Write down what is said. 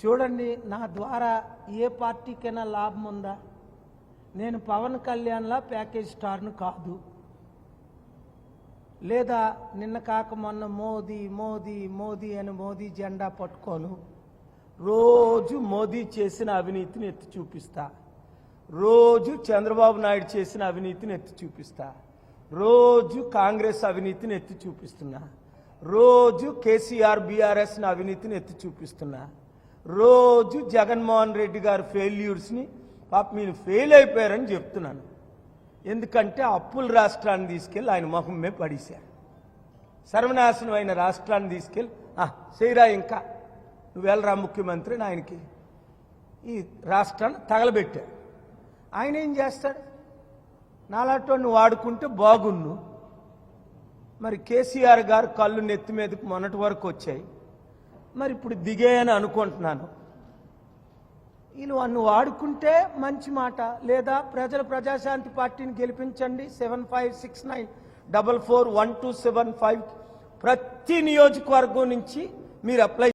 చూడండి నా ద్వారా ఏ పార్టీకైనా లాభం ఉందా? నేను పవన్ కళ్యాణ్లా ప్యాకేజ్ స్టార్ను కాదు. లేదా నిన్న కాక మొన్న మోదీ మోదీ మోదీ అని మోదీ జెండా పట్టుకోను. రోజు మోదీ చేసిన అవినీతిని ఎత్తి చూపిస్తా. రోజు చంద్రబాబు నాయుడు చేసిన అవినీతిని ఎత్తి చూపిస్తా. రోజు కాంగ్రెస్ అవినీతిని ఎత్తి చూపిస్తున్నా. రోజు కేసీఆర్ బీఆర్ఎస్ అవినీతిని ఎత్తి చూపిస్తున్నా. రోజు జగన్మోహన్ రెడ్డి గారి ఫెయిల్యూర్స్ని పాప మీరు ఫెయిల్ అయిపోయారని చెప్తున్నాను. ఎందుకంటే అప్పుల రాష్ట్రాన్ని తీసుకెళ్ళి ఆయన మొహమ్మే పడేశారు. సర్వనాశనం అయిన రాష్ట్రాన్ని తీసుకెళ్ళి "ఆ, చేయరా ఇంకా. నువ్వు వెళ్ళరా ముఖ్యమంత్రి ఆయనకి ఈ రాష్ట్రాన్ని తగలబెట్టారు. ఆయన ఏం చేస్తాడు? నాలాటోని వాడుకుంటే బాగున్ను మరి కేసీఆర్ గారు కళ్ళు నెత్తి మీదకి మొన్నటి వరకు వచ్చాయి. మరి ఇప్పుడు దిగాయని అనుకుంటున్నాను. వీళ్ళు వాడిని వాడుకుంటే మంచి మాట. లేదా ప్రజల ప్రజాశాంతి పార్టీని గెలిపించండి. Seven five six nine double four one two seven five ప్రతి నియోజకవర్గం నుంచి మీరు అప్లై